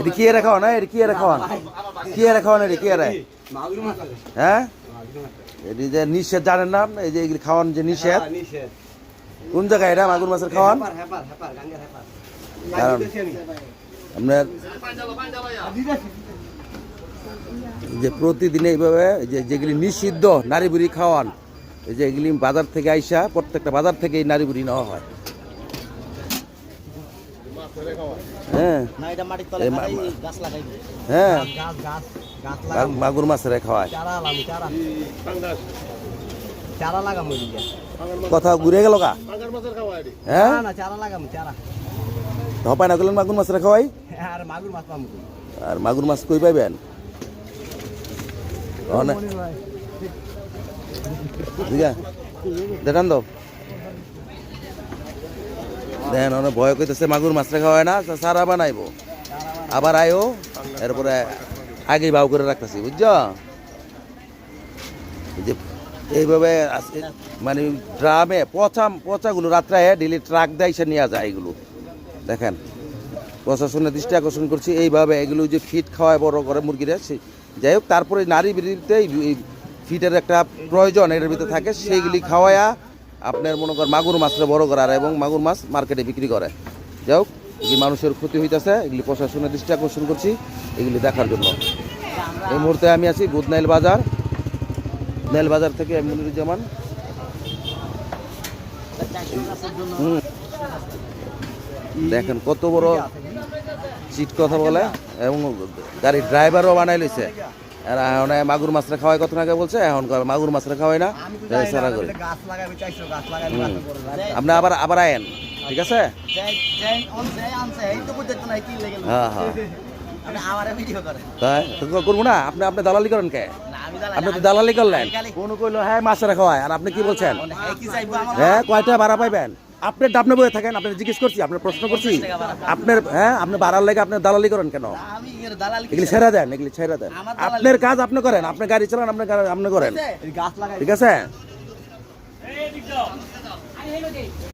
এটা কি এর খাওয়ান এটা কি এর কি এর খাওয়ান এটা কি এর? হ্যাঁ? এটি যে নিষেধ জানেন না? এই যে এগুলি খাওয়ান যে নিষেধ। কোন জায়গায় এটা মাগুর মাছের খাওয়ান? কারণ আপনার যে প্রতিদিন এইভাবে এই যে যেগুলি নিষিদ্ধ নারী বুড়ি খাওয়ান এই যে এগুলি বাজার থেকে আইসা প্রত্যেকটা বাজার থেকে এই নারী বুড়ি নেওয়া হয়। হ্যাঁ। হ্যাঁ। গাছ গাছ গাছ মা- লাগাবো। মাগুর মাছের খাওয়ায় চারা লাগাবো চারা। চারা কথা ঘুরে গেল কা হ্যাঁ? না না চারা লাগাবো চারা। ধপায় না করলেন মাগুর মাছের খাওয়াই আর মাগুর মাছ কই? আর মাগুর মাছ কই পাইবেন? দেখান দাও দেখেন অনেক ভয় করতেছে মাগুর মাছটা খাওয়ায় না, তা সারা বানাইবো। আবার আয়ো, এরপরে আগেই ভাও করে রাখতেছি, বুঝছ? এইভাবে মানে ড্রামে পচা, পচাগুলো রাত্রে ডেলি ট্রাক দেয়, সে নিয়ে যায় এগুলো। দেখেন, প্রশাসনের দৃষ্টি আকর্ষণ করছি, এইভাবে এগুলো যে ফিট খাওয়ায় বড় করে মুরগিরা, সে যাই হোক, তারপরে নারী বিরুদ্ধে এই ফিটের একটা প্রয়োজন এটার ভিতরে থাকে, সেইগুলি খাওয়ায়া আপনার মনে করেন মাগুর মাছটা বড় করার এবং মাগুর মাছ মার্কেটে বিক্রি করে। যাই হোক, এগুলি মানুষের ক্ষতি হইতেছে, এগুলি প্রশাসনের দৃষ্টি আকর্ষণ করছি, এগুলি দেখার জন্য। এই মুহূর্তে আমি আছি বুধনাইল বাজার। নাইল বাজার থেকে আমি মনিরুজ্জামান দেখেন কত বড় চিট কথা বলে, এবং গাড়ির ড্রাইভারও বানাই লইছে। এখন মাগুর মাছটা খাওয়াই কত টাকা বলছে? এখন মাগুর মাছটা খাওয়াই না? সারা করে। আপনি আবার আবার আয়েন ঠিক আছে। হ্যাঁ হ্যাঁ। আপনি আমারে ভিডিও করে তাই? করব না? আপনি আপনি দালালি করেন কে? না আমি জানি আপনি তো দালালি করলেন। কোনো কইলো হ্যাঁ মাছেরা খাওয়ায়। আর আপনি কি বলছেন? এই কি চাইব আমার? হ্যাঁ কয়টা ভাড়া পাইবেন? আপনি ডাবনে বয়ে থাকেন আপনার জিজ্ঞেস করছি আপনার প্রশ্ন করছি। আপনার হ্যাঁ আপনি বাড়ার লেগে আপনি দালালি করেন কেন? আমি এর এগুলি ছেড়ে দেন এগুলি ছেড়ে দেন। আপনার কাজ আপনি করেন আপনি গাড়ি চালান আপনার গাড়ি- আপনি করেন। এই গাছ লাগাই। ঠিক আছে?